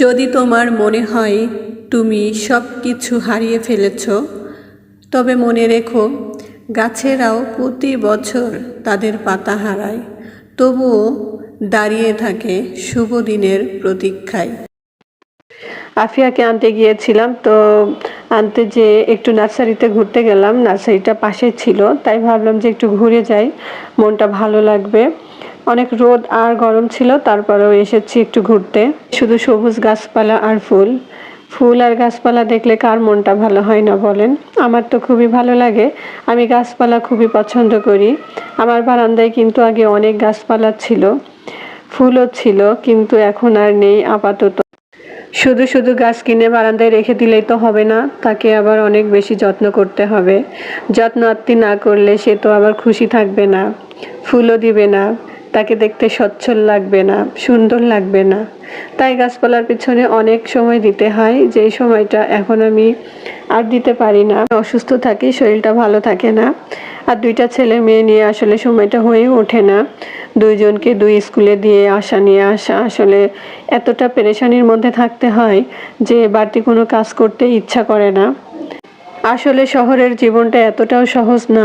যদি তোমার মনে হয় তুমি সব কিছু হারিয়ে ফেলেছ, তবে মনে রেখো, গাছেরাও প্রতি বছর তাদের পাতা হারায়, তবুও দাঁড়িয়ে থাকে শুভ দিনের প্রতীক্ষায়। আফিয়াকে আনতে গিয়েছিলাম, তো আনতে যে একটু নার্সারিতে ঘুরতে গেলাম, নার্সারিটা পাশে ছিল, তাই ভাবলাম যে একটু ঘুরে যাই, মনটা ভালো লাগবে। অনেক রোদ আর গরম ছিল, তারপরেও এসেছি একটু ঘুরতে। শুধু সবুজ গাছপালা আর ফুল। ফুল আর গাছপালা দেখলে কার মনটা ভালো হয় না বলেন? আমার তো খুবই ভালো লাগে। আমি গাছপালা খুবই পছন্দ করি। আমার বারান্দায় কিন্তু আগে অনেক গাছপালা ছিল। ফুলও ছিল, কিন্তু এখন আর নেই আপাতত। শুধু শুধু গাছ কিনে বারান্দায় রেখে দিলেই তো হবে না, তাকে আবার অনেক বেশি যত্ন করতে হবে। যত্ন আত্মি না করলে সে তো আবার খুশি থাকবে না। ফুলও দিবে না। তাকে দেখতে সচ্ছল লাগবে না, সুন্দর লাগবে না। তাই গাছপালার পিছনে অনেক সময় দিতে হয়, যেই সময়টা এখন আমি আর দিতে পারি না। অসুস্থ থাকি, শরীরটা ভালো থাকে না। আর দুইটা ছেলে মেয়ে নিয়ে আসলে সময়টা হয়ে ওঠে না। দুইজনকে দুই স্কুলে দিয়ে আসা, নিয়ে আসা। আসলে এতটা পেরেশানির মধ্যে থাকতে হয় যে বাড়তি কোনো কাজ করতে ইচ্ছা করে না। আসলে শহরের জীবনটা এতটাও সহজ না।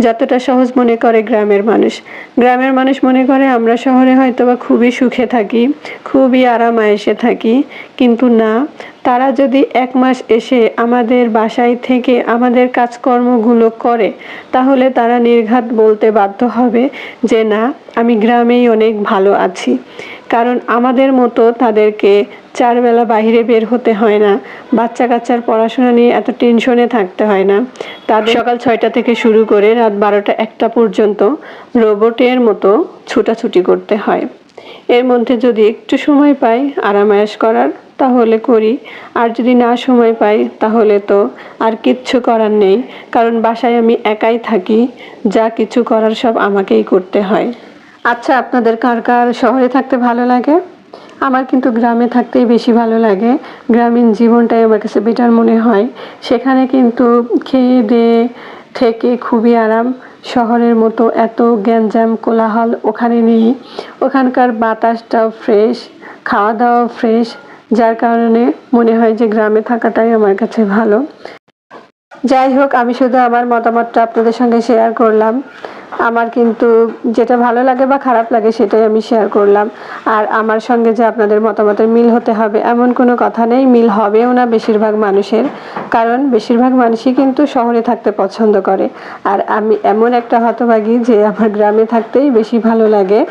যতটা সহজ মনে করে গ্রামের মানুষ। গ্রামের মানুষ মনে করে আমরা শহরে হয়তো বা খুবই সুখে থাকি, খুবই আরাম আয়েসে থাকি, কিন্তু না। তারা যদি এক মাস এসে আমাদের বাসায় থেকে আমাদের কাজকর্মগুলো করে, তাহলে তারা নির্ঘাত বলতে বাধ্য হবে যে, না, আমি গ্রামেই অনেক ভালো আছি। কারণ আমাদের মতো তাদেরকে চারবেলা বাইরে বের হতে হয় না। বাচ্চা কাচ্চার পড়াশোনা নিয়ে এত টেনশনে থাকতে হয় না। তাদের সকাল ছয়টা থেকে শুরু করে রাত বারোটা একটা পর্যন্ত রোবটের মতো ছুটাছুটি করতে হয়। এর মধ্যে যদি একটু সময় পাই আরামায়াস করার, তাহলে করি। আর যদি না সময় পাই, তাহলে তো আর কিচ্ছু করার নেই। কারণ বাসায় আমি একাই থাকি, যা কিছু করার সব আমাকেই করতে হয়। আচ্ছা আপনাদের কার কার শহরে থাকতে ভালো লাগে? আমার কিন্তু গ্রামে থাকতেই বেশি ভালো লাগে। গ্রামীণ জীবনটাই আমার কাছে বেটার মনে হয়। সেখানে কিন্তু খেয়ে দিয়ে থেকে খুবই আরাম। শহরের মতো এত গ্যাঞ্জাম কোলাহল ওখানে নেই। ওখানকার বাতাসটাও ফ্রেশ খাওয়া দাওয়া ফ্রেশ যার কারণে মনে হয় যে গ্রামে থাকাটাই আমার কাছে ভালো। যাই হোক, আমি শুধু আমার মতামতটা আপনাদের সঙ্গে শেয়ার করলাম। আমার কিন্তু যেটা ভালো লাগে বা খারাপ লাগে সেটাই আমি শেয়ার করলাম। আর আমার সঙ্গে যে আপনাদের মতামতের মিল হতে হবে এমন কোনো কথা নেই, মিল হবেও না বেশিরভাগ মানুষের। কারণ বেশিরভাগ মানুষই কিন্তু শহরে থাকতে পছন্দ করে। আর আমি এমন একটা হতভাগী যে আমার গ্রামে থাকতেই বেশি ভালো লাগে।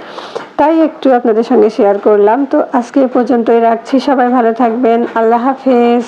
তাই একটু আপনাদের সঙ্গে শেয়ার করলাম। তো আজকে এ পর্যন্তই রাখছি। সবাই ভালো থাকবেন। আল্লাহ হাফেজ।